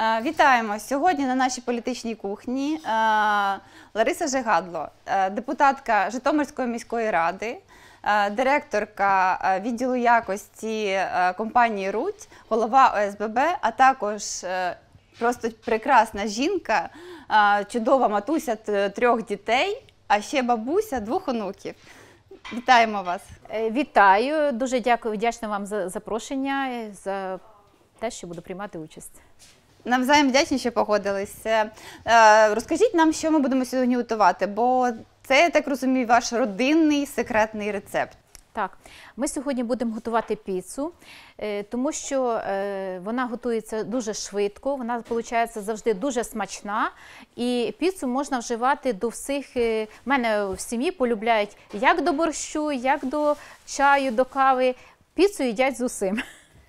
Е, Вітаємо. Сьогодні на нашій політичній кухні е, Лариса Жигадло, е, депутатка Житомирської міської ради, директорка е, відділу якості е, компанії Руть, голова ОСББ, а також е, просто прекрасна жінка, е, чудова матуся трьох дітей, а ще бабуся двох онуків. Вітаємо вас! Е, Вітаю, дуже дякую, вдячна вам за запрошення, е, за те, що буду приймати участь. Навзаєм вдячні, що погодилися. Е, розкажіть нам, що ми будемо сьогодні готувати, бо це, я так розумію, ваш родинний секретний рецепт. Так, ми сьогодні будемо готувати піцу, е, тому що е, вона готується дуже швидко, вона виходить завжди дуже смачна. І піцу можна вживати до всіх. е, В мене в сім'ї полюбляють як до борщу, як до чаю, до кави. Піцу їдять з усім.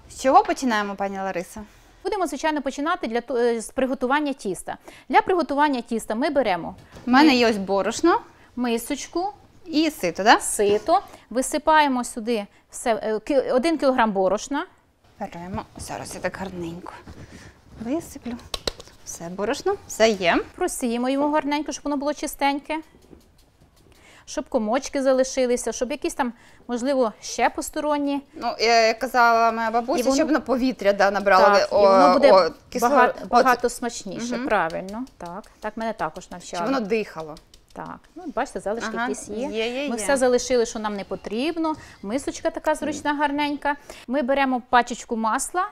З чого починаємо, пані Лариса? Будемо, звичайно, починати для з приготування тіста. Для приготування тіста ми беремо У мене є ось борошно мисочку, і сито, да? сито, висипаємо сюди все, е, ки- один кілограм борошна. Беремо. Зараз я так гарненько висиплю. Все, борошно, все є. Просіємо йому гарненько, щоб воно було чистеньке. Щоб комочки залишилися, щоб якісь там, можливо, ще посторонні. Ну, я, казала моя бабуся, воно- щоб на повітря да, набрало. Так, о, і воно буде о, кисло- багато, багато смачніше. Мгм. Правильно, так. Так мене також Щоб навчали. воно дихало. Так, ну бачите, залишки Ага, якісь є. є, є, Ми є. все залишили, що нам не потрібно. Мисочка така зручна, гарненька. Ми беремо пачечку масла.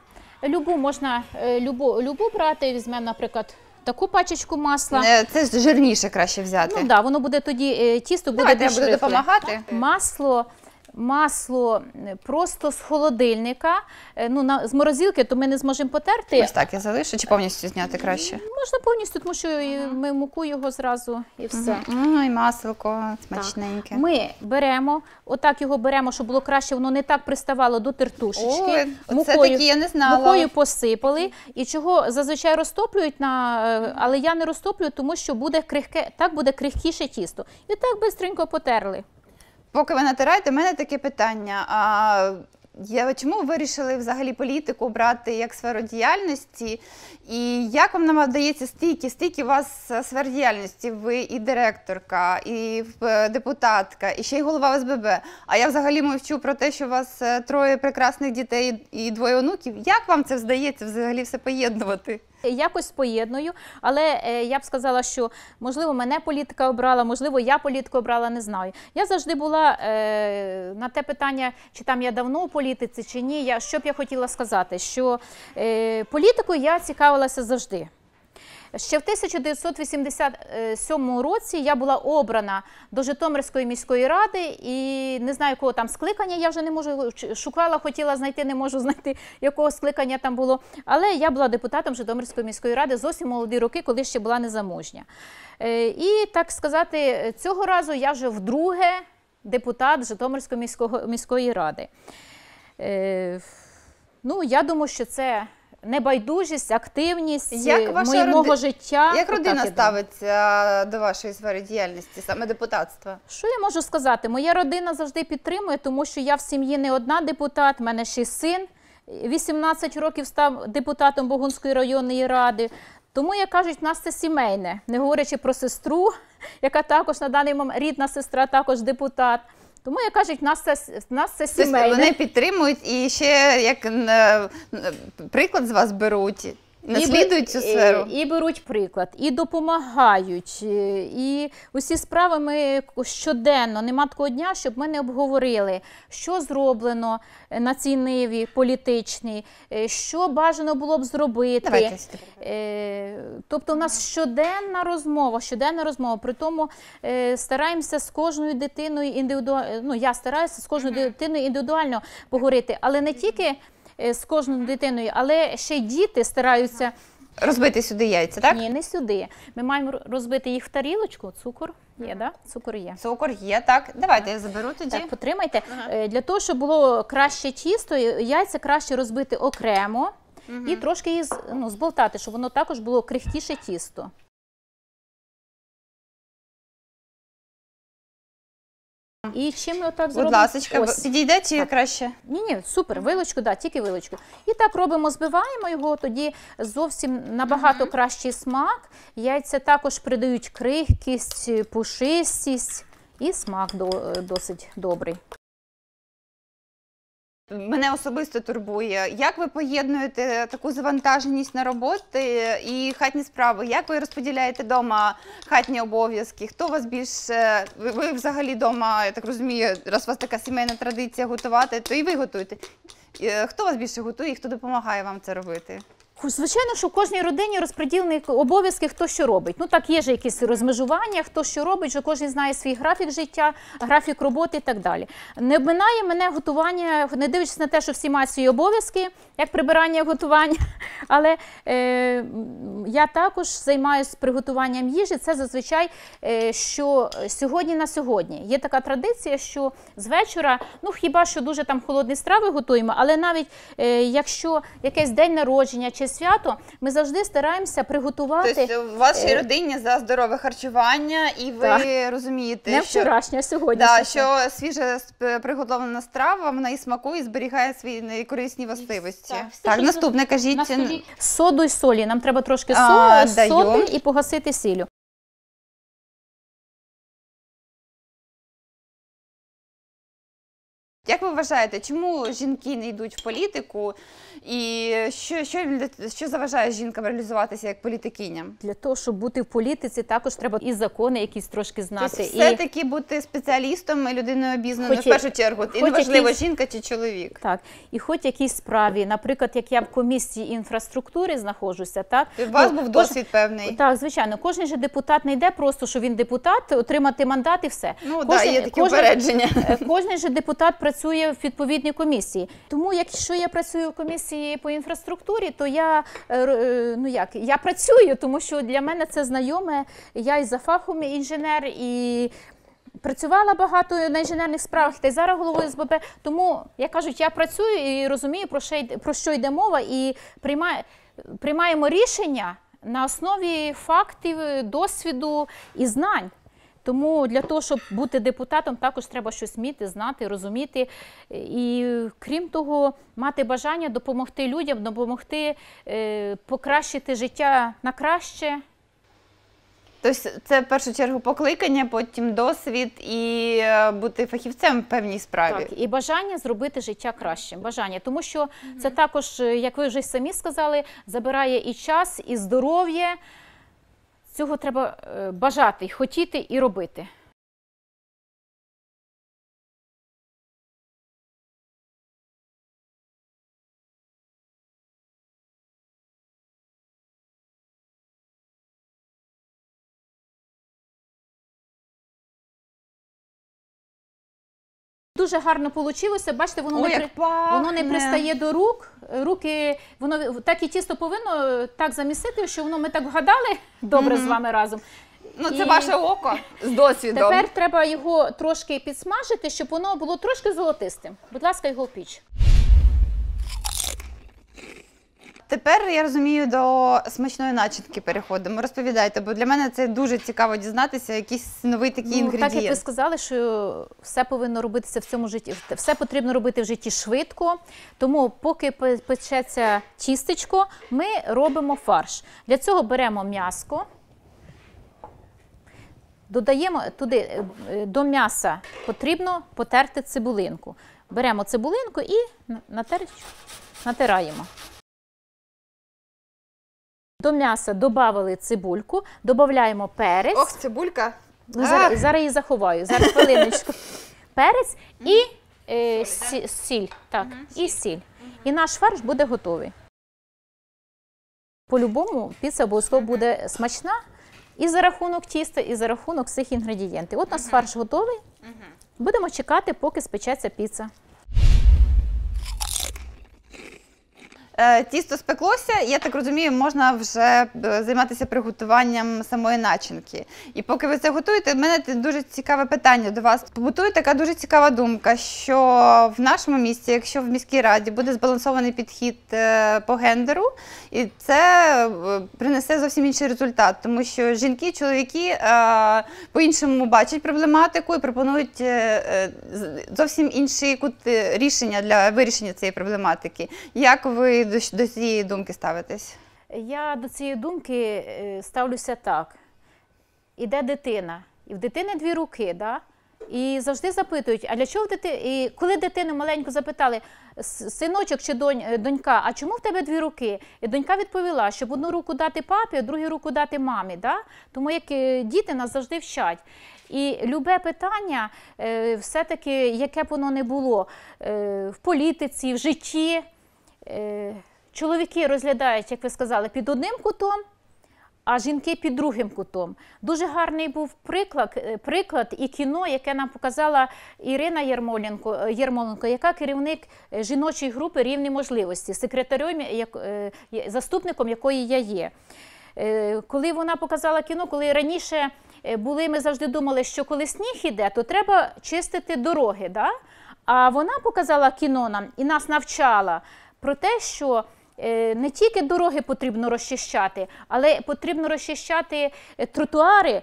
Любу можна е, любу, любу брати. Візьмемо, наприклад, таку пачечку масла. Е, Це жирніше краще взяти. Ну да, воно буде тоді е, тісто буде Давайте я буду допомагати. Масло. Масло е, просто з холодильника, Е, ну на з морозилки, то ми не зможемо потерти. Ось так я залишу, чи повністю зняти краще? Можна повністю, тому що е, ми муку його зразу і все. Ну і маселко смачненьке. Ми беремо, отак його беремо, щоб було краще, воно не так приставало до тертушечки. Ой, оце такі я не знала. Мукою посипали. І чого зазвичай розтоплюють, на, е, але я не розтоплюю, тому що буде крихке, так буде крихкіше тісто. І так бистренько потерли. Поки ви натираєте, у мене таке питання. А я, чому ви вирішили взагалі політику брати як сферу діяльності? І як вам нам вдається стільки, стільки у вас е, сфер діяльності? Ви і директорка, і е, депутатка, і ще й голова ОСББ. А я взагалі мовчу про те, що у вас е, троє прекрасних дітей і двоє онуків. Як вам це вдається взагалі все поєднувати? Якось поєдную, але е, я б сказала, що можливо мене політика обрала, можливо, я політику обрала, не знаю. Я завжди була е, на те питання, чи там я давно у політиці, чи ні. Я що б я хотіла сказати, що е, політикою я цікавилася завжди. Ще в 1987 році я була обрана до Житомирської міської ради і не знаю, якого там скликання, я вже не можу шукала, хотіла знайти, не можу знайти, якого скликання там було. Але я була депутатом Житомирської міської ради зовсім молоді роки, коли ще була незамужня. Е, І так сказати, цього разу я вже вдруге депутат Житомирської міської ради. Е, Ну, я думаю, що це небайдужість, активність Як ваша мої- роди- життя. Як родина ставиться до вашої сфери діяльності, саме депутатства? Що я можу сказати? Моя родина завжди підтримує, тому що я в сім'ї не одна депутат, в мене ще син. 18 років став депутатом Богунської районної ради. Тому, як кажуть, в нас це сімейне, не говорячи про сестру, яка також на даний момент рідна сестра, також депутат. Тому, як кажуть, в нас це, в нас це сімейне. Вони підтримують і ще як приклад з вас беруть, наслідують цю І, сферу. І, і беруть приклад, і допомагають. е, І усі справи ми щоденно, нема такого дня, щоб ми не обговорили, що зроблено е, на цій ниві політичній, е, що бажано було б зробити. Давайте. Е, Тобто, у нас щоденна розмова, щоденна розмова. При тому е, стараємося з кожною дитиною індивідуально. Ну я стараюся з кожною дитиною індивідуально поговорити, але не тільки е, з кожною дитиною, але ще й діти стараються. розбити сюди яйця, так? Ні, не сюди. Ми маємо розбити їх в тарілочку. Цукор є, да? Цукор є. Цукор є, так. Давайте я заберу тоді. Так, потримайте. Е, Для того, щоб було краще тісто, яйця краще розбити окремо і трошки їх ну, зболтати, щоб воно також було крихкіше тісто. І чим ми отак Будь зробимо? ласочка, Ось. підійде чи краще? Ні, ні, супер, вилочку, да, тільки вилочку. І так робимо, збиваємо його, тоді зовсім набагато кращий смак. Яйця також придають крихкість, пушистість і смак до- досить добрий. Мене особисто турбує, як ви поєднуєте таку завантаженість на роботи і хатні справи? Як ви розподіляєте вдома хатні обов'язки? Хто вас більше? Ви, взагалі вдома, я так розумію, раз у вас така сімейна традиція готувати, то і ви готуєте. Е, Хто вас більше готує і хто допомагає вам це робити? Звичайно, що в кожній родині розподілені обов'язки, хто що робить. Ну так є ж якісь розмежування, хто що робить, що кожен знає свій графік життя, графік роботи і так далі. Не обминає мене готування, не дивлячись на те, що всі мають свої обов'язки, як прибирання, готування. Але е, я також займаюся приготуванням їжі. Це зазвичай е, що сьогодні на сьогодні. Є така традиція, що з вечора, ну хіба що дуже там холодні страви готуємо, але навіть е, якщо якийсь день народження чи свято, ми завжди стараємося приготувати Тобто в вашій Е, родині за здорове харчування, і ви Так. розумієте, не що вчорашня сьогодні. Да, що свіже сп- приготовлена страва, вона і смакує, і зберігає свої корисні властивості. так, Так, наступне кажіть. на соду і солі. Нам треба трошки А, со- даю. і погасити сіллю. Як ви вважаєте, чому жінки не йдуть в політику, і що, що, що заважає жінкам реалізуватися як політикиням? Для того, щоб бути в політиці, також треба і закони якісь трошки знати. Тобто і... все-таки бути спеціалістом і людиною обізнаною Хоч в першу чергу. І неважливо, якийсь- жінка чи чоловік. Так, і хоч якійсь справі, наприклад, як я в комісії інфраструктури знаходжуся, так і У вас ну, був кож- досвід певний. Так, звичайно, кожен же депутат не йде просто, що він депутат, отримати мандат і все. Ну так, Кожен- є такі кожен- упередження. Е, Кожен же депутат працює в відповідній комісії. Тому, якщо я працюю в комісії по інфраструктурі, то я е, е, ну як я працюю, тому що для мене це знайоме. Я і за фахом інженер і. Працювала багато на інженерних справах, та й зараз головою СББ. Тому я кажуть, я працюю і розумію, про що йде, про що йде мова, і приймає, приймаємо рішення на основі фактів, досвіду і знань. Тому для того, щоб бути депутатом, також треба щось вміти, знати, розуміти. І крім того, мати бажання допомогти людям, допомогти е, покращити життя на краще. Тобто це в першу чергу покликання, потім досвід і е, бути фахівцем в певній справі. Так, і бажання зробити життя кращим. Бажання, тому що це також, як ви вже самі сказали, забирає і час, і здоров'я. Цього треба е, бажати, хотіти і робити. Дуже гарно вийшло. Бачите, воно, О, не, при... воно не пристає до рук. Руки, воно так і тісто повинно так замісити, що воно ми так вгадали добре з вами разом. Ну, це І ваше око з досвідом. Тепер треба його трошки підсмажити, щоб воно було трошки золотистим. Будь ласка, його в піч. Тепер я розумію, до смачної начинки переходимо. Розповідайте, бо для мене це дуже цікаво дізнатися, якийсь новий такий Ну, так як ви сказали, що все повинно робитися в цьому житті, все потрібно робити в житті швидко. Тому, поки печеться тістечко, ми робимо фарш. Для цього беремо м'яско. Додаємо туди е, до м'яса потрібно потерти цибулинку. Беремо цибулинку і на- натираємо. До м'яса додали цибульку, додаємо перець. Ох, цибулька. Ну, зараз, зараз її заховаю, зараз хвилиночку. Перець і е, сі- сіль. Так, і сіль. І наш фарш буде готовий. По-любому піца обов'язково буде смачна і за рахунок тіста, і за рахунок всіх інгредієнтів. От у нас фарш готовий. Будемо чекати, поки спечеться піца. Тісто спеклося, я так розумію, можна вже е, займатися приготуванням самої начинки. І поки ви це готуєте, в мене дуже цікаве питання до вас. Побутує така дуже цікава думка, що в нашому місті, якщо в міській раді буде збалансований підхід е, по гендеру, і це е, принесе зовсім інший результат, тому що жінки, чоловіки е, по-іншому бачать проблематику і пропонують е, е, зовсім інші кути рішення для вирішення цієї проблематики. Як ви до, до цієї думки ставитесь? Я до цієї думки е, ставлюся так. Іде дитина, і в дитини дві руки, да? і завжди запитують, а для чого в дити... І коли дитину маленьку запитали, синочок чи донь... е, донька, а чому в тебе дві руки? І донька відповіла, щоб одну руку дати папі, а другу руку дати мамі. Да? Тому як е, діти нас завжди вчать. І любе питання, все-таки, яке б воно не було в політиці, в житті, чоловіки розглядають, як ви сказали, під одним кутом, а жінки під другим кутом. Дуже гарний був приклад, е, приклад і кіно, яке нам показала Ірина Єрмоленко, е, Єрмоленко, яка керівник е, жіночої групи рівні можливості, секретарем, е, заступником якої я є. Е, Коли вона показала кіно, коли раніше е, були, ми завжди думали, що коли сніг іде, то треба чистити дороги. Да? А вона показала кіно нам і нас навчала про те, що е, не тільки дороги потрібно розчищати, але потрібно розчищати е, тротуари.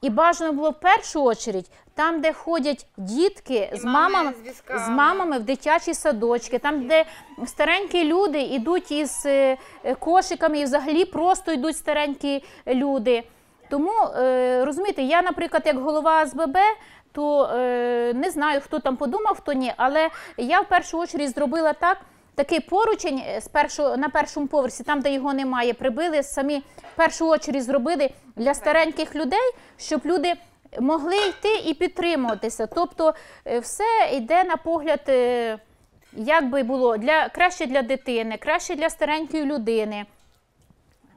І бажано було в першу чергу там, де ходять дітки з мами мамами, з з мамами в дитячі садочки, там, де старенькі люди йдуть із е, кошиками і взагалі просто йдуть старенькі люди. Тому розумієте, я, наприклад, як голова СББ, то не знаю, хто там подумав, хто ні, але я в першу чергу зробила так. Такий поручень спершу першого, на першому поверсі, там, де його немає, прибили самі в першу чергу зробили для стареньких людей, щоб люди могли йти і підтримуватися. Тобто е, все йде на погляд, е, як би було для краще для дитини, краще для старенької людини.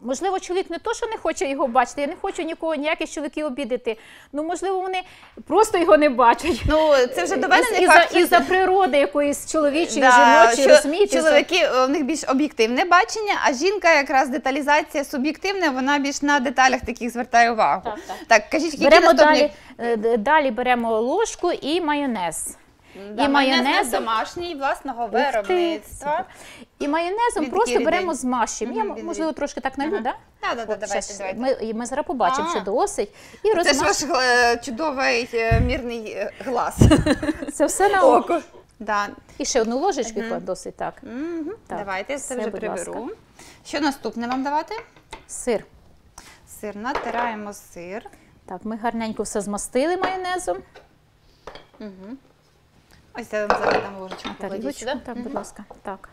Можливо, чоловік не то, що не хоче його бачити, я не хочу нікого, ніяких чоловіків обідати. Ну, можливо, вони просто його не бачать. Ну це вже доведений факт. і за природи якоїсь чоловічої, Да, жіночої, що розумієте? чоловіки е, у них більш об'єктивне бачення, а жінка якраз деталізація суб'єктивна, вона більш на деталях таких звертає увагу. Так, так. Так, кажіть, які Беремо наступні далі, е, далі беремо ложку і майонез. Да, і майонез домашній власного виробництва. І майонезом Він просто беремо змащуємо. Я, Мгм, можливо, трошки так налю, Ага. да? Да, да, да, давайте, давайте. Ми, і ми зараз побачимо, що досить. І Це ж ваш е, чудовий е, мірний е, глаз. Це все на око. Да. І ще одну ложечку досить так. Мгм. Так, Давайте я все, це вже будь приберу. ласка. Що наступне вам давати? Сир. Сир. Натираємо сир. Так, ми гарненько все змастили майонезом. Ось я вам зараз дам ложечку. покладіть сюди. Так, будь ласка. Так.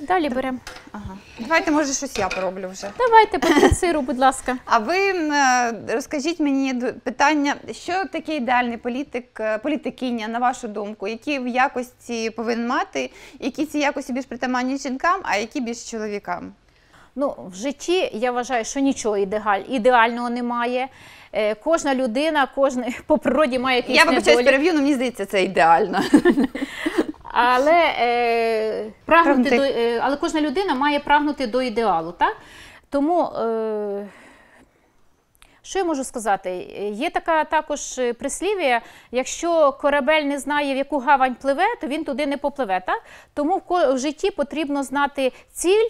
Далі беремо. Ага. Давайте, може, щось я пороблю вже. Давайте по сиру, будь ласка. А ви м, е, розкажіть мені питання, що таке ідеальний політик, е, політикиня, на вашу думку, які в якості повинен мати, які ці якості більш притаманні жінкам, а які більш чоловікам? Ну, в житті я вважаю, що нічого ідеаль- ідеального немає. Е, Кожна людина, кожна по природі має якісь Я вибачаюсь, недоліки. перев'ю, але мені здається, це ідеально. Але, е, прагнути Прагнути. до, е, але кожна людина має прагнути до ідеалу. Так? Тому, е, що я можу сказати? Е, Є така також е, прислів'я, якщо корабель не знає, в яку гавань пливе, то він туди не попливе. Так? Тому в, ко- в житті потрібно знати ціль,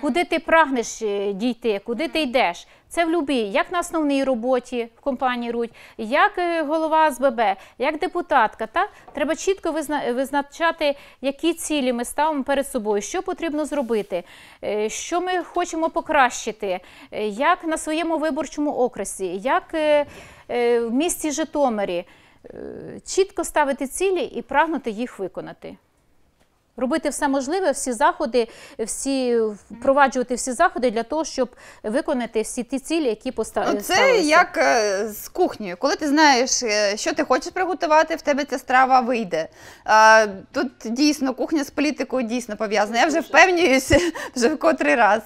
куди ти прагнеш е, дійти, куди ти йдеш. Це в любій, як на основній роботі в компанії Рудь, як е, голова СББ, як депутатка. Так? Треба чітко визна- визначати, які цілі ми ставимо перед собою, що потрібно зробити, е, що ми хочемо покращити, як на своєму виборчому окресі, як в місті Житомирі. Чітко ставити цілі і прагнути їх виконати. Робити все можливе, всі заходи, всі впроваджувати всі заходи для того, щоб виконати всі ті цілі, які поставили. Ну, це як е, з кухнею. Коли ти знаєш, е, що ти хочеш приготувати, в тебе ця страва вийде. А, тут дійсно кухня з політикою дійсно пов'язана. Я вже впевнююся вже в котрий раз.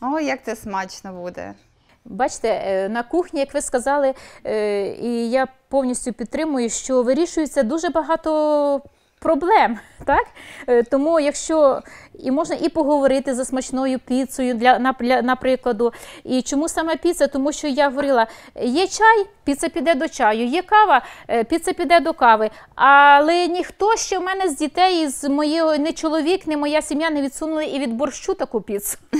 О, як це смачно буде. Бачите, е, на кухні, як ви сказали, і я повністю підтримую, що вирішується дуже багато проблем. Так? Е, Тому якщо і можна і поговорити за смачною піцею для, для, наприкладу. І чому саме піца? Тому що я говорила, є чай, піца піде до чаю, є кава, е, піца піде до кави. Але ніхто ще в мене з дітей, з моєї не чоловік, не моя сім'я не відсунули і від борщу таку піцу.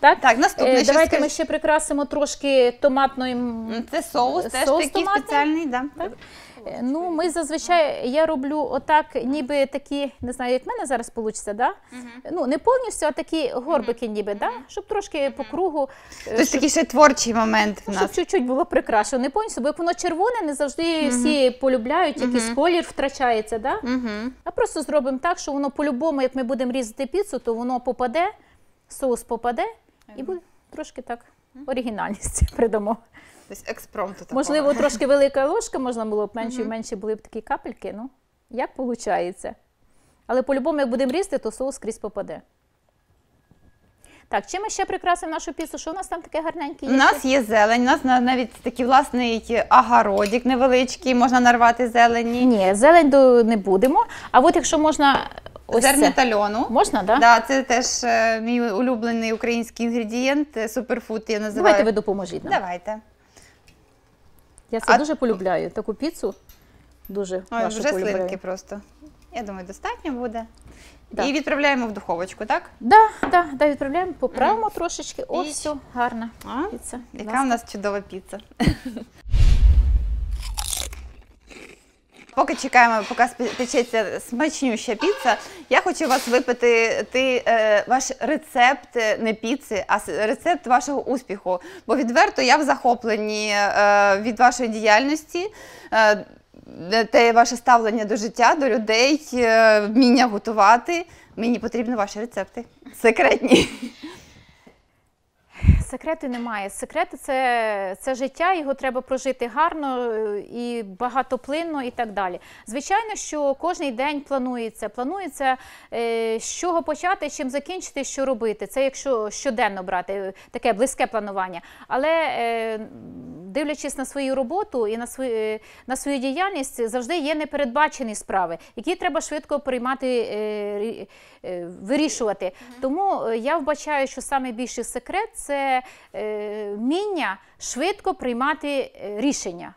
Так, Так, наступне, Е, Давайте скажи- ми ще прикрасимо трошки томатною Це соус, теж такий томатний? спеціальний, да. Е, Ну, ми зазвичай я роблю отак, ніби такі, не знаю, як в мене зараз вийде, да? Ну, не повністю, а такі горбики, ніби, да? щоб трошки по кругу, е, Тобто такий ще творчий момент в щоб нас. чуть-чуть було прикрашено. Не повністю, бо як воно червоне, не завжди всі полюбляють, якийсь колір втрачається. Да? Угу. А просто зробимо так, що воно по-любому, як ми будемо різати піцу, то воно попаде, соус попаде і буде трошки так оригінальність придамо. Тобто експромту такого. Можливо, трошки велика ложка, можна було б менше, і менше були б такі капельки. Ну, як виходить. Але по-любому, як будемо різати, то соус скрізь попаде. Так, чим ми ще прикрасимо нашу піцу? Що у нас там таке гарненьке У є? нас є зелень, у нас на- навіть такий власний огородик невеличкий, можна нарвати зелені. Ні, зелень до не будемо. А от якщо можна. Ось Зерня це. та льону. Можна, так? Да, це теж е, мій улюблений український інгредієнт, е, суперфуд я називаю. Давайте ви допоможіть нам. Давайте. Я це А- дуже полюбляю. Таку піцу дуже Ой, вашу вже полюбляю. слинки просто. Я думаю, достатньо буде. Да. І відправляємо в духовочку, так? Да, да, да, відправляємо, поправимо трошечки. Ось, все, гарна А? піца. Будь Яка ласка. у нас чудова піца. Поки чекаємо, поки печеться смачнюща піца, я хочу вас випити ти, е, ваш рецепт е, не піци, а рецепт вашого успіху. Бо відверто я в захопленні е, від вашої діяльності. Е, те ваше ставлення до життя, до людей, е, вміння готувати. Мені потрібні ваші рецепти. Секретні. Секрету немає. Секрети це, це життя, його треба прожити гарно е, і багатоплинно, і так далі. Звичайно, що кожен день планується. Планується, е, з чого почати, з чим закінчити, що робити. Це якщо щоденно брати е, таке близьке планування. Але дивлячись на свою роботу і на свою, на свою діяльність, завжди є непередбачені справи, які треба швидко приймати, рі- вирішувати. Тому я вбачаю, що найбільший секрет це е, вміння швидко приймати е, рішення.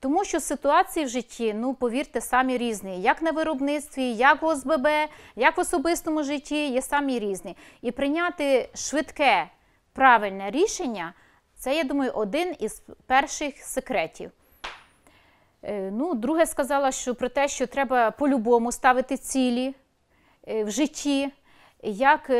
Тому що ситуації в житті, ну повірте, самі різні. Як на виробництві, як в ОСББ, як в особистому житті, є самі різні. І прийняти швидке, правильне рішення це, я думаю, один із перших секретів. Е, Ну, друге сказала, що про те, що треба по-любому ставити цілі в житті, як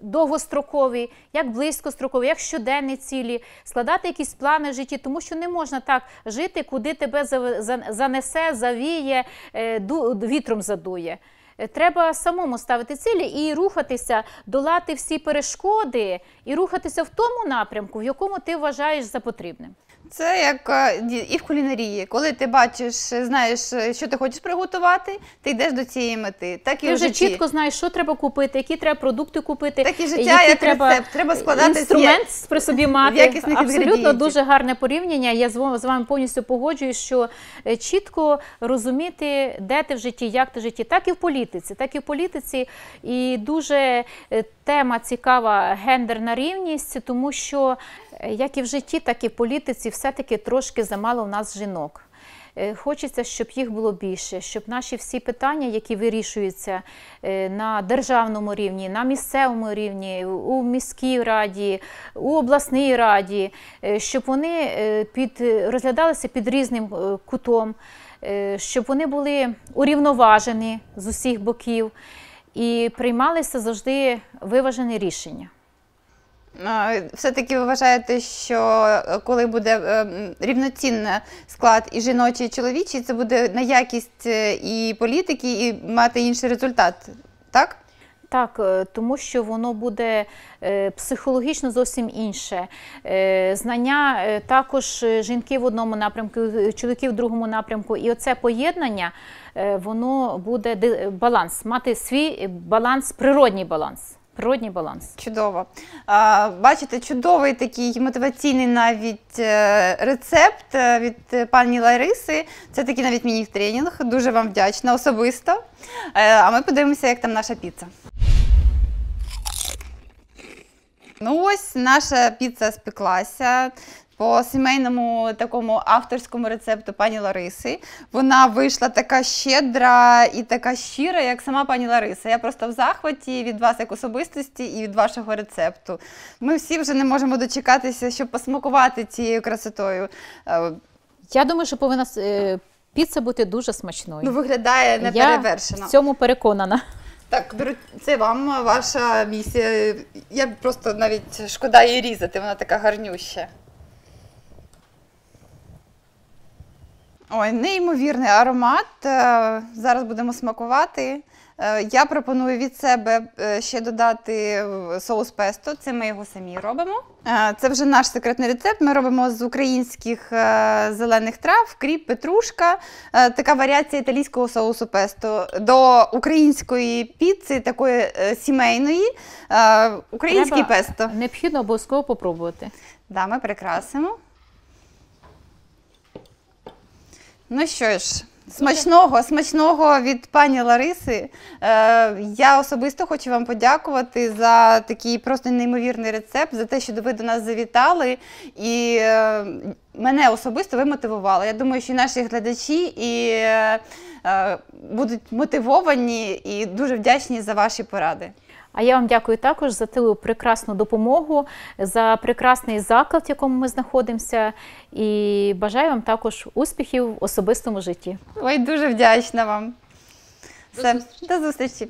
довгострокові, як близькострокові, як щоденні цілі, складати якісь плани в житті, тому що не можна так жити, куди тебе за- за- занесе, завіє, е, вітром задує. Е, Треба самому ставити цілі і рухатися, долати всі перешкоди і рухатися в тому напрямку, в якому ти вважаєш за потрібним. Це як е, і в кулінарії. Коли ти бачиш, знаєш, що ти хочеш приготувати, ти йдеш до цієї мети. Так і Ти в вже житті. чітко знаєш, що треба купити, які треба продукти купити. Так і життя, які як рецепт. Треба складати з інструмент при собі мати. Абсолютно дуже гарне порівняння. Я з вами, повністю погоджуюсь, що е, чітко розуміти, де ти в житті, як ти в житті, так і в політиці. Так і в політиці. І дуже е, тема цікава гендерна рівність, тому що е, як і в житті, так і в політиці все-таки трошки замало в нас жінок. Е, Хочеться, щоб їх було більше, щоб наші всі питання, які вирішуються е, на державному рівні, на місцевому рівні, у міській раді, у обласній раді, щоб вони під, розглядалися під різним кутом, щоб вони були урівноважені з усіх боків і приймалися завжди виважені рішення. Все-таки ви вважаєте, що е, коли буде е, рівноцінний склад і жіночий, і чоловічий, це буде на якість е, і політики, і мати інший результат, так? Так, е, тому що воно буде е, психологічно зовсім інше. Е, Знання також жінки в одному напрямку, чоловіки в другому напрямку. І оце поєднання, воно буде баланс, мати свій баланс, природній баланс. Природній баланс. Чудово. Бачите, чудовий такий мотиваційний навіть рецепт від пані Лариси. Це такий навіть міні-тренінг. Дуже вам вдячна особисто. А ми подивимося, як там наша піца. Ну ось наша піца спеклася. По сімейному такому авторському рецепту пані Лариси. Вона вийшла така щедра і така щира, як сама пані Лариса. Я просто в захваті від вас як особистості і від вашого рецепту. Ми всі вже не можемо дочекатися, щоб посмакувати цією красотою. Е, Я думаю, що повинна е, піца бути дуже смачною. Ну, виглядає Я неперевершено. в цьому переконана. Так, це вам ваша місія. Я просто навіть шкода її різати, вона така гарнюща. Ой, неймовірний аромат. Е, Зараз будемо смакувати. Е, Я пропоную від себе е, ще додати е, соус песто. Це ми його самі робимо. Це вже наш секретний рецепт. Ми робимо з українських зелених трав, кріп, петрушка. Така варіація італійського соусу песто. До української піци, такої сімейної, український Треба- песто. Необхідно обов'язково попробувати. Да, ми прикрасимо. Ну що ж, смачного, смачного від пані Лариси. Е, я особисто хочу вам подякувати за такий просто неймовірний рецепт, за те, що ви до нас завітали. І е, мене особисто ви мотивували. Я думаю, що наші глядачі і, е, е, будуть мотивовані і дуже вдячні за ваші поради. А я вам дякую також за ту прекрасну допомогу, за прекрасний заклад, в якому ми знаходимося, і бажаю вам також успіхів в особистому житті. Ой, дуже вдячна вам. До Все, зустрічі. до зустрічі.